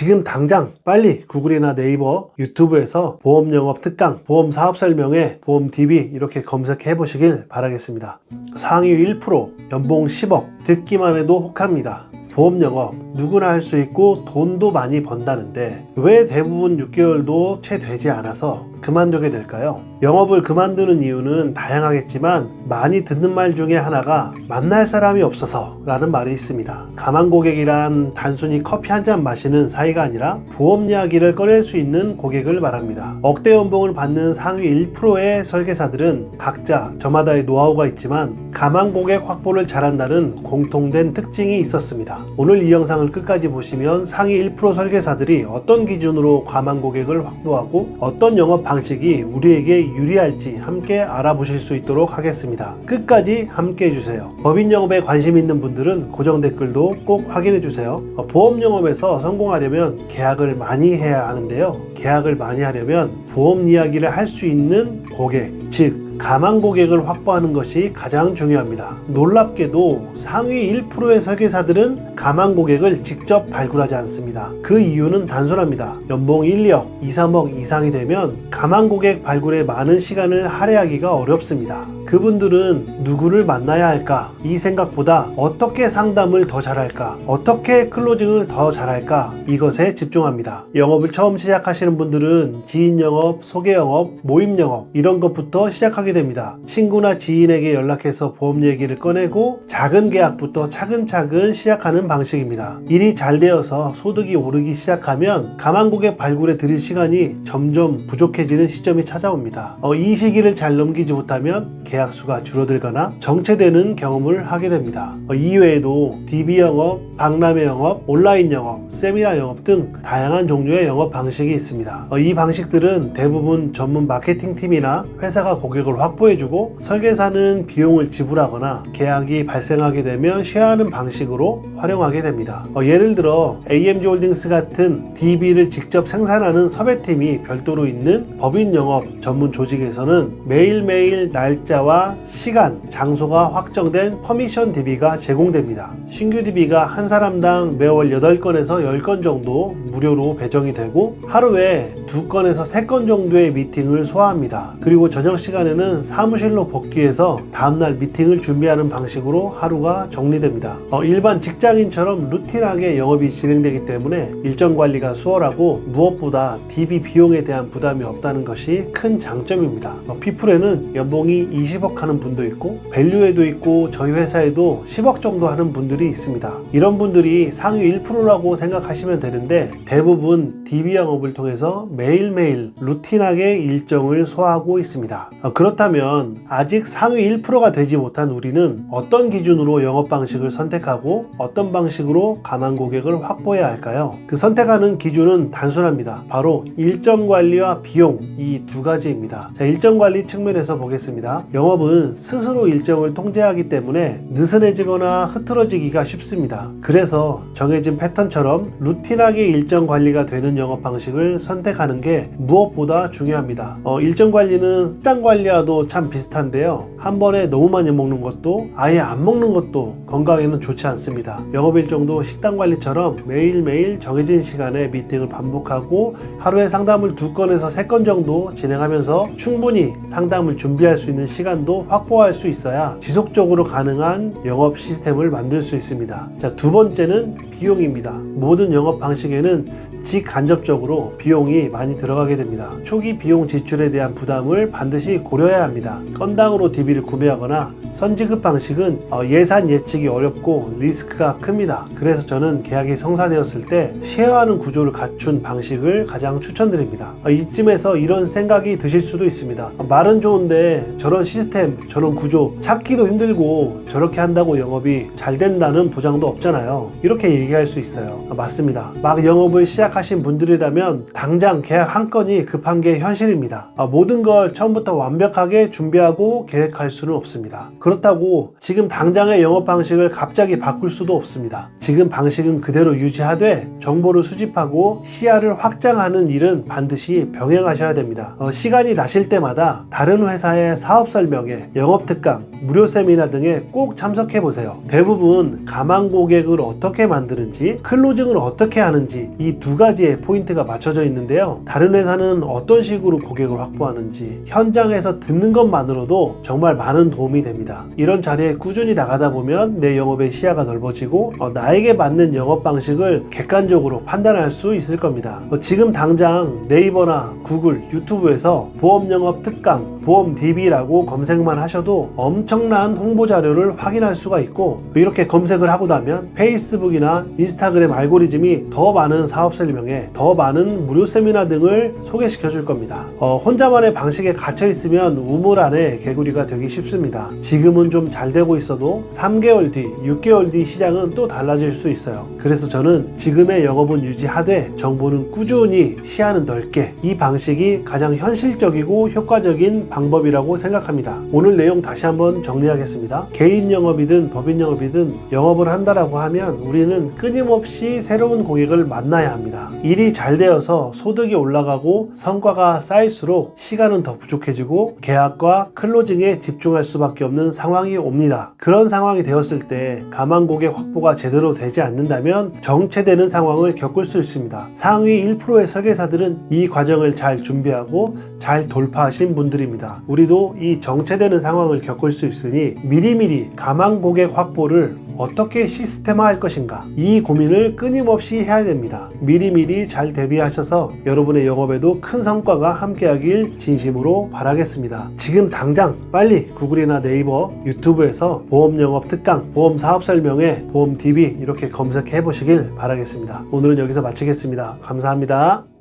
지금 당장 빨리 구글이나 네이버, 유튜브에서 보험 영업 특강, 보험 사업 설명회, 보험 DB 이렇게 검색해 보시길 바라겠습니다. 상위 1%, 연봉 10억, 듣기만 해도 혹합니다. 보험 영업 누구나 할 수 있고 돈도 많이 번다는데 왜 대부분 6개월도 채 되지 않아서 그만두게 될까요? 영업을 그만두는 이유는 다양하겠지만 많이 듣는 말 중에 하나가 만날 사람이 없어서 라는 말이 있습니다. 가만 고객이란 단순히 커피 한 잔 마시는 사이가 아니라 보험 이야기를 꺼낼 수 있는 고객을 말합니다. 억대 연봉을 받는 상위 1%의 설계사들은 각자 저마다의 노하우가 있지만 가만 고객 확보를 잘한다는 공통된 특징이 있었습니다. 오늘 이 영상 을 끝까지 보시면 상위 1% 설계사들이 어떤 기준으로 가만 고객을 확보하고 어떤 영업 방식이 우리에게 유리할지 함께 알아보실 수 있도록 하겠습니다. 끝까지 함께 해주세요. 법인 영업에 관심 있는 분들은 고정 댓글도 꼭 확인해 주세요. 어, 보험 영업에서 성공하려면 계약을 많이 해야 하는데요. 계약을 많이 하려면 보험 이야기를 할 수 있는 고객, 즉 가만 고객을 확보하는 것이 가장 중요합니다. 놀랍게도 상위 1%의 설계사들은 가만 고객을 직접 발굴하지 않습니다. 그 이유는 단순합니다. 연봉 1, 2억, 2, 3억 이상이 되면 가만 고객 발굴에 많은 시간을 할애하기가 어렵습니다. 그분들은 누구를 만나야 할까? 이 생각보다 어떻게 상담을 더 잘할까? 어떻게 클로징을 더 잘할까? 이것에 집중합니다. 영업을 처음 시작하시는 분들은 지인 영업, 소개 영업, 모임 영업 이런 것부터 시작하게 됩니다. 친구나 지인에게 연락해서 보험 얘기를 꺼내고 작은 계약부터 차근차근 시작하는 방식입니다. 일이 잘 되어서 소득이 오르기 시작하면 가만 고객 발굴에 들일 시간이 점점 부족해지는 시점이 찾아옵니다. 어, 이 시기를 잘 넘기지 못하면 계약 수가 줄어들거나 정체되는 경험을 하게 됩니다. 어, 이외에도 DB 영업, 박람회 영업, 온라인 영업, 세미나 영업 등 다양한 종류의 영업 방식이 있습니다. 어, 이 방식들은 대부분 전문 마케팅 팀이나 회사가 고객을 확보해주고 설계사는 비용을 지불하거나 계약이 발생하게 되면 쉐어하는 방식으로 활용하게 됩니다. 어, 예를 들어 AMG 홀딩스 같은 DB를 직접 생산하는 섭외팀이 별도로 있는 법인 영업 전문 조직에서는 매일매일 날짜와 시간, 장소가 확정된 퍼미션 DB가 제공됩니다. 신규 DB가 한 사람당 매월 8건에서 10건 정도 무료로 배정이 되고 하루에 2건에서 3건 정도의 미팅을 소화합니다. 그리고 저녁 시간에는 사무실로 복귀해서 다음날 미팅을 준비하는 방식으로 하루가 정리됩니다. 어, 일반 직장인처럼 루틴하게 영업이 진행되기 때문에 일정 관리가 수월하고 무엇보다 DB 비용에 대한 부담이 없다는 것이 큰 장점입니다. 어, 피플에는 연봉이 20억 하는 분도 있고 밸류에도 있고 저희 회사에도 10억 정도 하는 분들이 있습니다. 이런 분들이 상위 1%라고 생각하시면 되는데 대부분 DB 영업을 통해서 매일매일 루틴하게 일정을 소화하고 있습니다. 어, 그렇다면 아직 상위 1%가 되지 못한 우리는 어떤 기준으로 영업 방식을 선택하고 어떤 방식으로 가만 고객을 확보해야 할까요? 그 선택하는 기준은 단순합니다. 바로 일정 관리와 비용 이 두 가지입니다. 자, 일정 관리 측면에서 보겠습니다. 영업은 스스로 일정을 통제하기 때문에 느슨해지거나 흐트러지기가 쉽습니다. 그래서 정해진 패턴처럼 루틴하게 일정 관리가 되는 영업 방식을 선택하는 게 무엇보다 중요합니다. 어, 일정 관리는 식단 관리와도 참 비슷한데요. 한 번에 너무 많이 먹는 것도 아예 안 먹는 것도 건강에는 좋지 않습니다. 영업 일정도 식단 관리처럼 매일매일 정해진 시간에 미팅을 반복하고 하루에 상담을 두 건에서 세 건 정도 진행하면서 충분히 상담을 준비할 수 있는 시간 도 확보할 수 있어야 지속적으로 가능한 영업 시스템을 만들 수 있습니다. 자, 두 번째는 비용입니다. 모든 영업 방식에는 직간접적으로 비용이 많이 들어가게 됩니다. 초기 비용 지출에 대한 부담을 반드시 고려해야 합니다. 건당으로 DB를 구매하거나 선지급 방식은 어, 예산 예측이 어렵고 리스크가 큽니다. 그래서 저는 계약이 성사되었을 때 쉐어하는 구조를 갖춘 방식을 가장 추천드립니다. 어, 이쯤에서 이런 생각이 드실 수도 있습니다. 어, 말은 좋은데 저런 시스템, 저런 구조 찾기도 힘들고 저렇게 한다고 영업이 잘 된다는 보장도 없잖아요. 이렇게 얘기할 수 있어요. 어, 맞습니다. 막 영업을 시작 하신 분들이라면 당장 계약 한 건이 급한 게 현실입니다. 어, 모든 걸 처음부터 완벽하게 준비하고 계획할 수는 없습니다. 그렇다고 지금 당장의 영업 방식을 갑자기 바꿀 수도 없습니다. 지금 방식은 그대로 유지하되 정보를 수집하고 시야를 확장하는 일은 반드시 병행하셔야 됩니다. 어, 시간이 나실 때마다 다른 회사의 사업 설명회, 영업 특강, 무료 세미나 등에 꼭 참석해 보세요. 대부분 가만 고객을 어떻게 만드는지, 클로징을 어떻게 하는지 이 두 가지의 포인트가 맞춰져 있는데요. 다른 회사는 어떤 식으로 고객을 확보하는지 현장에서 듣는 것만으로도 정말 많은 도움이 됩니다. 이런 자리에 꾸준히 나가다 보면 내 영업의 시야가 넓어지고 어, 나에게 맞는 영업 방식을 객관적으로 판단할 수 있을 겁니다. 어, 지금 당장 네이버나 구글, 유튜브에서 보험 영업 특강, 보험 DB라고 검색만 하셔도 엄청난 홍보 자료를 확인할 수가 있고 이렇게 검색을 하고 나면 페이스북이나 인스타그램 알고리즘이 더 많은 사업 설명에 더 많은 무료 세미나 등을 소개시켜 줄 겁니다. 어, 혼자만의 방식에 갇혀 있으면 우물 안에 개구리가 되기 쉽습니다. 지금은 좀 잘 되고 있어도 3개월 뒤, 6개월 뒤 시장은 또 달라질 수 있어요. 그래서 저는 지금의 영업은 유지하되 정보는 꾸준히 시야는 넓게 이 방식이 가장 현실적이고 효과적인 방법이라고 생각합니다. 오늘 내용 다시 한번 정리하겠습니다. 개인 영업이든 법인 영업이든 영업을 한다라고 하면 우리는 끊임없이 새로운 고객을 만나야 합니다. 일이 잘 되어서 소득이 올라가고 성과가 쌓일수록 시간은 더 부족해지고 계약과 클로징에 집중할 수밖에 없는 상황이 옵니다. 그런 상황이 되었을 때 가만 고객 확보가 제대로 되지 않는다면 정체되는 상황을 겪을 수 있습니다. 상위 1%의 설계사들은 이 과정을 잘 준비하고 잘 돌파하신 분들입니다. 우리도 이 정체되는 상황을 겪을 수 있으니 미리미리 가만 고객 확보를 어떻게 시스템화할 것인가 이 고민을 끊임없이 해야 됩니다. 미리미리 잘 대비하셔서 여러분의 영업에도 큰 성과가 함께하길 진심으로 바라겠습니다. 지금 당장 빨리 구글이나 네이버, 유튜브에서 보험 영업 특강, 보험 사업 설명에 보험 DB 이렇게 검색해 보시길 바라겠습니다. 오늘은 여기서 마치겠습니다. 감사합니다.